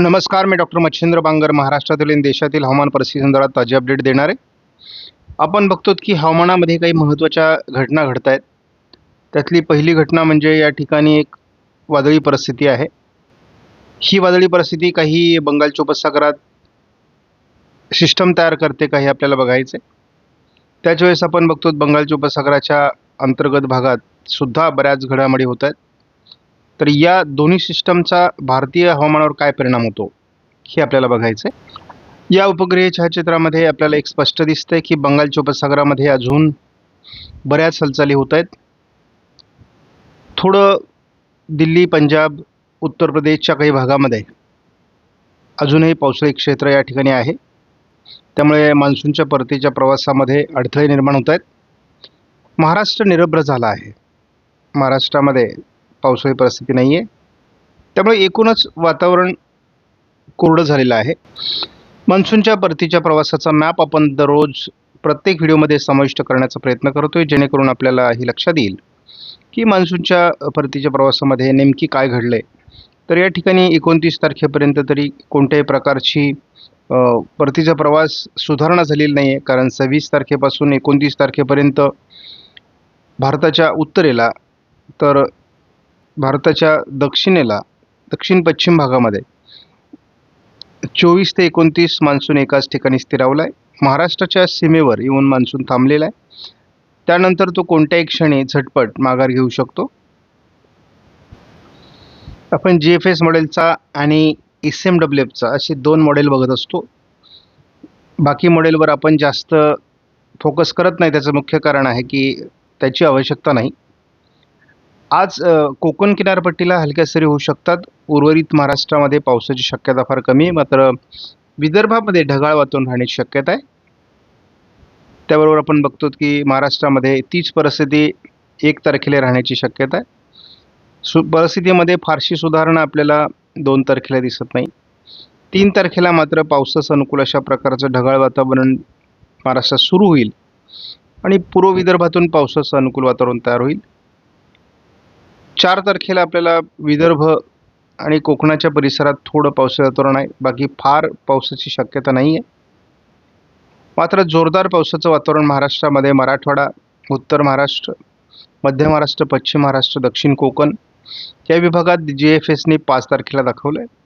नमस्कार मी डॉक्टर मच्छिंद्र बांगर महाराष्ट्रातील आणि देशातील हवामान परिस्थिती संदर्भात ताजी अपडेट देणार आहे. आपण बघतो की हवामानामध्ये काही महत्त्वाच्या घटना घडत आहेत. त्यातली पहिली घटना म्हणजे या ठिकाणी एक वादळी परिस्थिती आहे. ही वादळी परिस्थिती काही बंगालच्या उपसागरात सिस्टम तयार करते का हे आपल्याला बघायचं आहे त्याच वेळेस आपण बघतो बंगालच्या उपसागराच्या अंतर्गत भागात सुद्धा बऱ्याच घडामोडी होत आहेत. तर या दोन्ही सिस्टमचा भारतीय हवामानावर काय परिणाम होतो हे आपल्याला बघायचं आहे या उपग्रह छायाचित्रामध्ये आपल्याला एक स्पष्ट दिसतंय की बंगालच्या उपसागरामध्ये अजून बऱ्याच हालचाली होत आहेत. थोडं दिल्ली पंजाब उत्तर प्रदेशच्या काही भागामध्ये अजूनही पावसाळी क्षेत्र या ठिकाणी आहे. त्यामुळे मान्सूनच्या परतीच्या प्रवासामध्ये अडथळे निर्माण होत आहेत. महाराष्ट्र निरभ्र झाला आहे. महाराष्ट्रामध्ये पावसाळी परिस्थिती नाही आहे त्यामुळे एकूणच वातावरण कोरडं झालेलं आहे. मान्सूनच्या परतीच्या प्रवासाचा मॅप आपण दररोज प्रत्येक व्हिडिओमध्ये समाविष्ट करण्याचा प्रयत्न करतोय जेणेकरून आपल्याला हे लक्षात येईल की मान्सूनच्या परतीच्या प्रवासामध्ये नेमकी काय घडले तर या ठिकाणी एकोणतीस तारखेपर्यंत तरी कोणत्याही प्रकारची परतीचा प्रवास सुधारणा झालेली नाही आहे कारण सव्वीस तारखेपासून एकोणतीस तारखेपर्यंत भारताच्या उत्तरेला तर भारताच्या दक्षिणेला दक्षिण पश्चिम भागामध्ये चोवीस ते एकोणतीस मान्सून एकाच ठिकाणी स्थिरावला आहे महाराष्ट्राच्या सीमेवर येऊन मान्सून थांबलेला आहे. त्यानंतर तो कोणत्याही क्षणी झटपट माघार घेऊ शकतो. आपण जी एफ एस मॉडेलचा आणि एस एम डब्ल्यू एफचा असे दोन मॉडेल बघत असतो. बाकी मॉडेलवर आपण जास्त फोकस करत नाही. त्याचं मुख्य कारण आहे की त्याची आवश्यकता नाही. आज कोकण किनारपट्टीला हलक्या सरी होऊ शकतात. उर्वरित महाराष्ट्रामध्ये पावसाची शक्यता फार कमी आहे मात्र विदर्भामध्ये ढगाळ वातावरण राहण्याची शक्यता आहे. त्याबरोबर आपण बघतो की महाराष्ट्रामध्ये तीच परिस्थिती एक तारखेला राहण्याची शक्यता आहे. सु परिस्थितीमध्ये फारशी सुधारणा आपल्याला दोन तारखेला दिसत नाही. तीन तारखेला मात्र पावसास अनुकूल अशा प्रकारचं ढगाळ वातावरण महाराष्ट्रात सुरू होईल. आणि पूर्व विदर्भातून पावसाचं अनुकूल वातावरण तयार होईल. चार तारखेला आपल्याला विदर्भ आणि कोकणाच्या परिसरात थोडं पावसाचं वातावरण आहे. बाकी फार पावसाची शक्यता नाही आहे मात्र जोरदार पावसाचं वातावरण महाराष्ट्रामध्ये मराठवाडा उत्तर महाराष्ट्र मध्य महाराष्ट्र पश्चिम महाराष्ट्र दक्षिण कोकण या विभागात जी एफ एसने पाच तारखेला दाखवलं आहे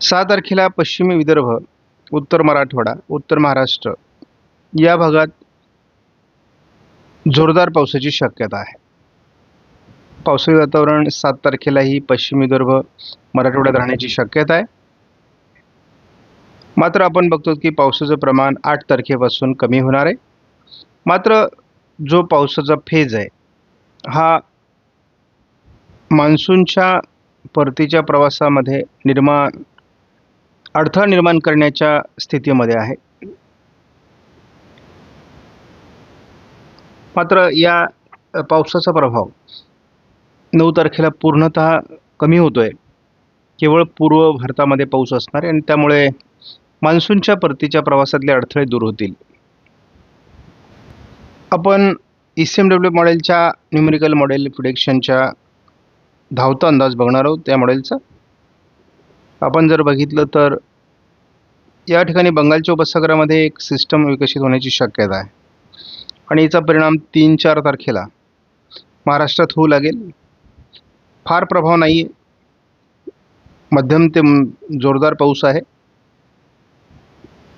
सहा तारखेला पश्चिमी विदर्भ उत्तर मराठवाडा उत्तर महाराष्ट्र या भागात जोरदार पावसाची शक्यता आहे. पावसाळी वातावरण सात तारखेलाही पश्चिम विदर्भ मराठवाड्यात राहण्याची शक्यता आहे. मात्र आपण बघतो की पावसाचं प्रमाण आठ तारखेपासून कमी होणार आहे. मात्र जो पावसाचा फेज आहे हा मान्सूनच्या परतीच्या प्रवासामध्ये निर्माण अडथळा निर्माण करण्याच्या स्थितीमध्ये आहे. मात्र या पावसाचा प्रभाव नऊ तारखेला पूर्णतः कमी होतो आहे केवळ पूर्व भारतामध्ये पाऊस असणार आहे आणि त्यामुळे मान्सूनच्या परतीच्या प्रवासातले अडथळे दूर होतील. आपण ई सी एम डब्ल्यू मॉडेलच्या न्युमेरिकल मॉडेल प्रिडिक्शनच्या धावता अंदाज बघणार आहोत त्या मॉडेलचा. आपण जर बघितलं तर या ठिकाणी बंगालच्या उपसागरामध्ये एक सिस्टम विकसित होण्याची शक्यता आहे. आणि याचा परिणाम तीन चार तारखेला महाराष्ट्रात होऊ लागेल. फार प्रभाव नाही. आहे मध्यम ते जोरदार पाऊस आहे.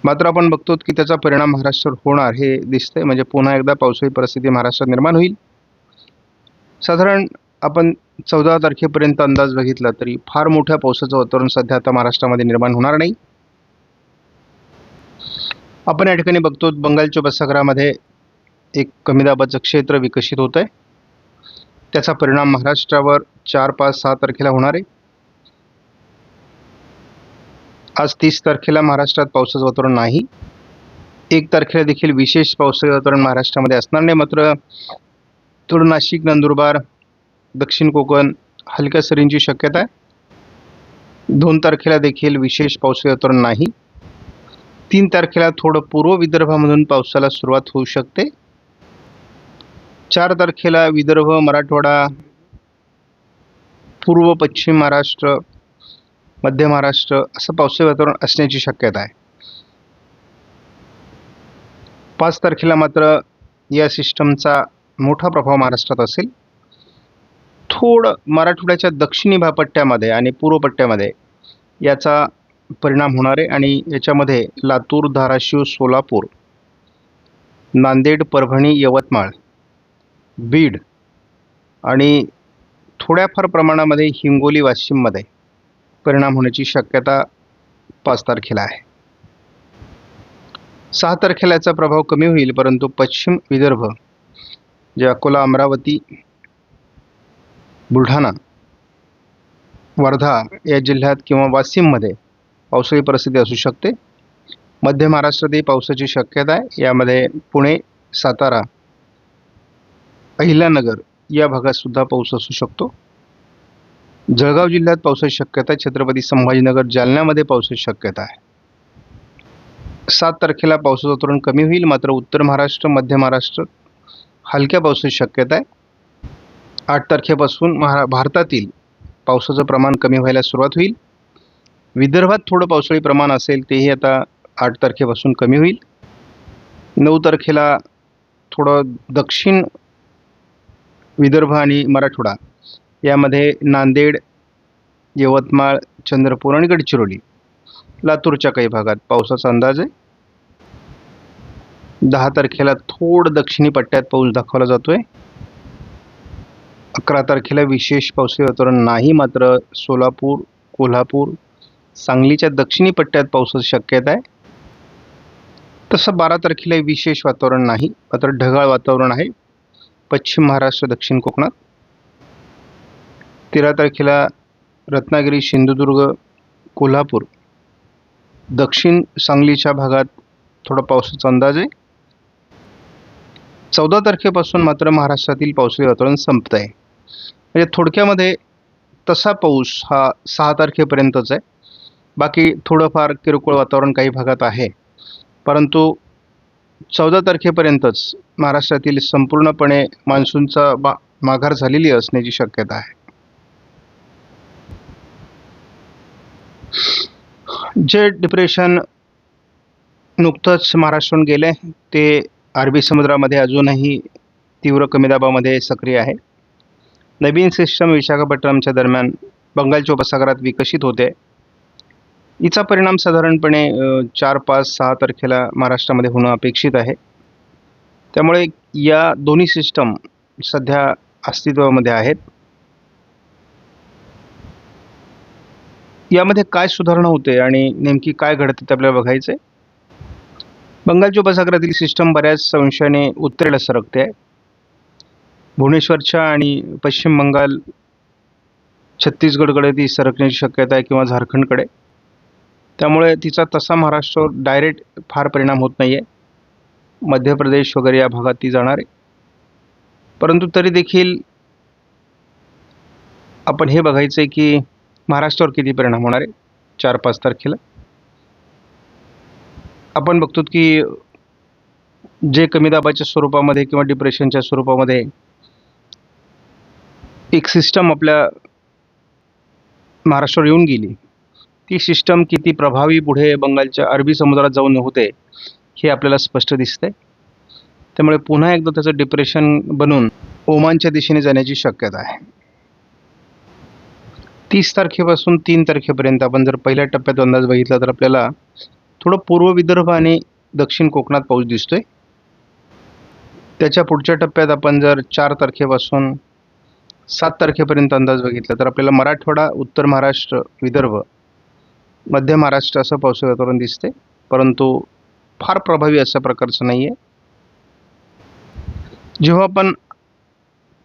मात्र आपण बघतो की त्याचा परिणाम महाराष्ट्रावर होणार हे दिसतंय. म्हणजे पुन्हा एकदा पावसाळी परिस्थिती महाराष्ट्रात निर्माण होईल. साधारण आपण चौदा तारखेपर्यंत अंदाज बघितला तरी फार मोठ्या पावसाचं वातावरण सध्या आता महाराष्ट्रामध्ये निर्माण होणार नाही. आपण या ठिकाणी बघतो बंगालच्या उपसागरामध्ये एक कमी दाबाचं क्षेत्र विकसित होत आहे त्याचा परिणाम महाराष्ट्रावर चार पाच सहा तारखेला होणार आहे. आज तीस तारखेला महाराष्ट्रात पावसाचं वातावरण नाही. एक तारखेला देखील विशेष पावसाचं वातावरण महाराष्ट्रामध्ये असणार नाही. मात्र थोडं नाशिक नंदुरबार दक्षिण कोकण हलक्या सरींची शक्यता आहे. दोन तारखेला देखील विशेष पावसाचं वातावरण नाही. तीन तारखेला थोडं पूर्व विदर्भामधून पावसाला सुरुवात होऊ शकते. चार तारखेला विदर्भ मराठवाडा पूर्व पश्चिम महाराष्ट्र मध्य महाराष्ट्र असं पावसाळी वातावरण असण्याची शक्यता आहे. पाच तारखेला मात्र या सिस्टमचा मोठा प्रभाव महाराष्ट्रात असेल. थोडं मराठवाड्याच्या दक्षिणी भापट्ट्यामध्ये आणि पूर्व पट्ट्यामध्ये याचा परिणाम होणार आहे आणि याच्यामध्ये लातूर धाराशिव सोलापूर नांदेड परभणी यवतमाळ बीड आणि थोड्याफार प्रमाणामध्ये हिंगोली वाशिममध्ये परिणाम होण्याची शक्यता पाच तारखेला आहे. सहा तारखेला याचा प्रभाव कमी होईल परंतु पश्चिम विदर्भ जे अकोला अमरावती बुलढाणा वर्धा या जिल्ह्यात किंवा वाशिममध्ये पावसाळी परिस्थिती असू शकते. मध्य महाराष्ट्रातही पावसाची शक्यता आहे. यामध्ये पुणे सातारा अहिल्यानगर या भागात सुद्धा पाऊस असू शकतो. जळगाव जिल्ह्यात पावसाची शक्यता आहे. छत्रपती संभाजीनगर जालन्यामध्ये पावसाची शक्यता आहे. सात तारखेला पावसाचं तोरण कमी होईल. मात्र उत्तर महाराष्ट्र मध्य महाराष्ट्र हलक्या पावसाची शक्यता आहे. आठ तारखेपासून महा भारतातील पावसाचं प्रमाण कमी व्हायला सुरुवात होईल. विदर्भात थोडं पावसाळी प्रमाण असेल तेही आता आठ तारखेपासून कमी होईल. नऊ तारखेला थोडं दक्षिण विदर्भ आणि मराठवाडा. यामध्ये नांदेड यवतमाळ चंद्रपूर आणि गडचिरोली. लातूरच्या काही भागात पावसाचा अंदाज आहे. दहा तारखेला थोडं दक्षिणी पट्ट्यात पाऊस दाखवला जातो आहे अकरा तारखेला विशेष पावसाळी वातावरण नाही मात्र सोलापूर कोल्हापूर सांगलीच्या दक्षिणी पट्ट्यात पावसाची शक्यता आहे. तसं बारा तारखेला विशेष वातावरण नाही मात्र ढगाळ वातावरण आहे. पश्चिम महाराष्ट्र दक्षिण कोकणात. तेरा तारखेला रत्नागिरी सिंधुदुर्ग कोल्हापूर. दक्षिण सांगलीच्या भागात थोडा पावसाचा अंदाज आहे. चौदा तारखेपासून मात्र महाराष्ट्रातील पावसाळी वातावरण संपत आहे. म्हणजे थोडक्यामध्ये तसा पाऊस हा सहा तारखेपर्यंतच आहे. बाकी थोडंफार किरकोळ वातावरण काही भागात आहे. परंतु चौदा तारखेपर्यंतच महाराष्ट्रातील संपूर्णपणे मान्सूनचा बा माघार झालेली असण्याची शक्यता आहे. जे डिप्रेशन नुकतंच महाराष्ट्रातून गेले ते अरबी समुद्रामध्ये अजूनही तीव्र कमी दाबामध्ये सक्रिय आहे. नवीन सिस्टम विशाखापट्टणमच्या दरम्यान बंगालच्या उपसागरात विकसित होते. हिचा परिणाम साधारणपणे चार पाच सहा तारखेला महाराष्ट्रामध्ये होणं अपेक्षित आहे. त्यामुळे या दोन्ही सिस्टम सध्या अस्तित्वामध्ये आहेत. यामध्ये काय सुधारणा होते आणि नेमकी काय घडते ते आपल्याला बघायचं आहे बंगालच्या उपसागरातील सिस्टम बऱ्याच संशयाने उत्तरेला सरकते आहे. भुवनेश्वरच्या आणि पश्चिम बंगाल छत्तीसगडकडे ती सरकण्याची शक्यता आहे किंवा झारखंडकडे. त्यामुळे तिचा तसा महाराष्ट्रावर डायरेक्ट फार परिणाम होत नाही आहे मध्य प्रदेश वगैरे या भागात ती जाणार आहे. परंतु तरी देखील आपण हे बघायचं आहे की महाराष्ट्रावर किती परिणाम होणार आहे चार पाच तारखेला. आपण बघतो की जे कमी दाबाच्या स्वरूपामध्ये किंवा डिप्रेशनच्या स्वरूपामध्ये एक सिस्टम आपल्या महाराष्ट्रावर येऊन गेली. ती सिस्टम किती प्रभावी पुढे बंगालच्या अरबी समुद्रात जाऊन होते हे आपल्याला स्पष्ट दिसते त्यामुळे पुन्हा एकदा त्याचं डिप्रेशन बनून ओमानच्या दिशेने जाण्याची शक्यता आहे. तीस तारखेपासून तीन तारखेपर्यंत आपण जर पहिल्या टप्प्यात अंदाज बघितला तर आपल्याला थोडं पूर्व विदर्भ आणि दक्षिण कोकणात पाऊस दिसतोय. त्याच्या पुढच्या टप्प्यात आपण जर चार तारखेपासून सात तारखेपर्यंत अंदाज बघितला तर आपल्याला मराठवाडा उत्तर महाराष्ट्र विदर्भ मध्य महाराष्ट्र असं पावसाळी वातावरण दिसते परंतु फार प्रभावी अशा प्रकारचं नाही आहे जेव्हा आपण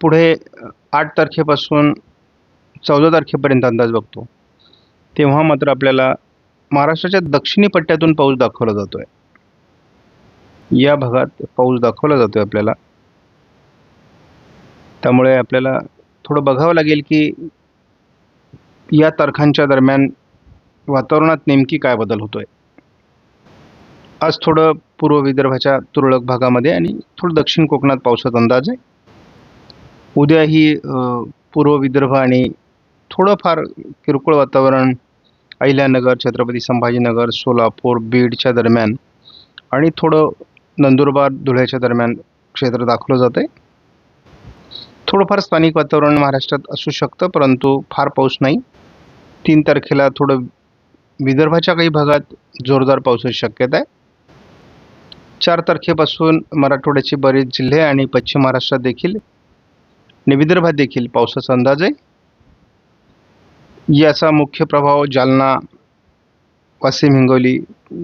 पुढे आठ तारखेपासून चौदा तारखेपर्यंत अंदाज बघतो तेव्हा मात्र आपल्याला महाराष्ट्राच्या दक्षिणी पट्ट्यातून पाऊस दाखवला जातो आहे या भागात पाऊस दाखवला जातो आहे आपल्याला. त्यामुळे आपल्याला थोडं बघावं लागेल की या तारखांच्या दरम्यान वातावरणात नेमकी काय बदल होतो आहे आज थोडं पूर्व विदर्भाच्या तुरळक भागामध्ये आणि थोडं दक्षिण कोकणात पावसाचा अंदाज आहे. उद्याही पूर्व विदर्भ आणि थोडंफार किरकोळ वातावरण अहिल्यानगर छत्रपती संभाजीनगर सोलापूर बीडच्या दरम्यान आणि थोडं नंदुरबार धुळ्याच्या दरम्यान क्षेत्र दाखवलं जातं आहे थोडंफार स्थानिक वातावरण महाराष्ट्रात असू शकतं परंतु फार पाऊस नाही. तीन तारखेला थोडं विदर्भाच्या काही भागात जोरदार पावसाची शक्यता आहे. चार तारखेपासून मराठवाड्याचे बरेच जिल्हे आणि पश्चिम महाराष्ट्रात देखील आणि विदर्भात देखील पावसाचा अंदाज आहे. याचा मुख्य प्रभाव जालना वाशिम हिंगोली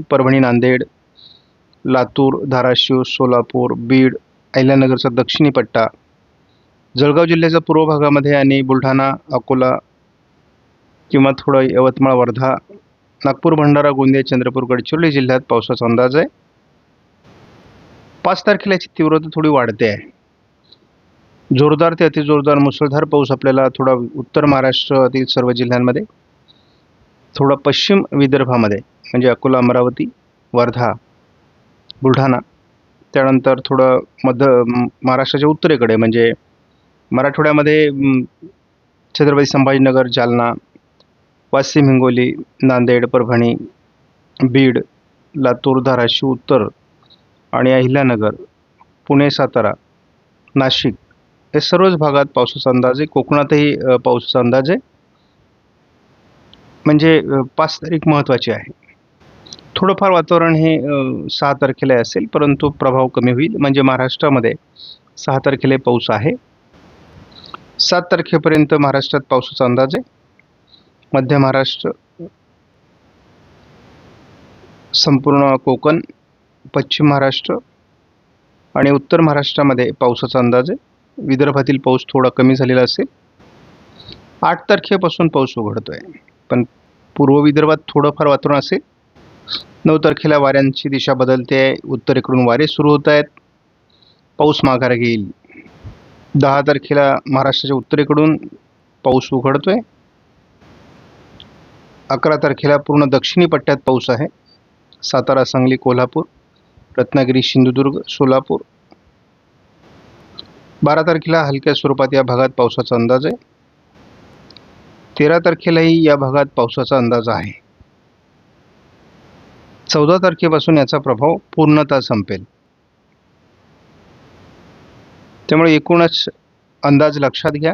परभणी नांदेड लातूर धाराशिव सोलापूर बीड अहिल्यानगरचा दक्षिणी पट्टा जळगाव जिल्ह्याच्या पूर्व भागामध्ये आणि बुलढाणा अकोला किंवा थोडं यवतमाळ वर्धा नागपूर भंडारा गोंदिया चंद्रपूर गडचिरोली जिल्ह्यात पावसाचा अंदाज आहे. पाच तारखेला याची तीव्रता थोडी वाढते आहे. जोरदार ते अतिजोरदार मुसळधार पाऊस आपल्याला थोडा उत्तर महाराष्ट्रातील सर्व जिल्ह्यांमध्ये थोडा पश्चिम विदर्भामध्ये म्हणजे अकोला अमरावती वर्धा बुलढाणा त्यानंतर थोडं मध्य महाराष्ट्राच्या उत्तरेकडे म्हणजे मराठवाड्यामध्ये छत्रपती संभाजीनगर जालना वाशिम हिंगोली नांदेड परभणी बीड लातूर धाराशिव उत्तर आणि अहिल्यानगर पुणे सातारा नाशिक हे सर्वच भागात पावसाचा अंदाज आहे. कोकणातही पावसाचा अंदाज आहे. म्हणजे पाच तारीख महत्त्वाची आहे. थोडंफार वातावरण हे सहा तारखेला असेल परंतु प्रभाव कमी होईल. म्हणजे महाराष्ट्रामध्ये सहा तारखेला पाऊस आहे. सात तारखेपर्यंत महाराष्ट्रात पावसाचा अंदाज आहे. मध्य महाराष्ट्र संपूर्ण कोकण पश्चिम महाराष्ट्र आणि उत्तर महाराष्ट्रामध्ये पावसाचा अंदाज आहे. विदर्भातील पाऊस थोडा कमी झालेला असेल. आठ तारखेपासून पाऊस उघडतो आहे पण पूर्व विदर्भात थोडंफार वातावरण असेल. नऊ तारखेला वाऱ्यांची दिशा बदलते आहे. उत्तरेकडून वारे सुरू होत आहेत. पाऊस माघार घेईल. दहा तारखेला महाराष्ट्राच्या उत्तरेकडून पाऊस उघडतो आहे अकरा तारखेला पूर्ण दक्षिणी पट्ट्यात पाऊस आहे. सातारा सांगली कोल्हापूर रत्नागिरी सिंधुदुर्ग सोलापूर. बारा तारखेला हलक्या स्वरूपात या भागात पावसाचा अंदाज आहे. तेरा तारखेलाही या भागात पावसाचा अंदाज आहे. चौदा तारखेपासून याचा प्रभाव पूर्णतः संपेल. त्यामुळे एकूणच अंदाज लक्षात घ्या.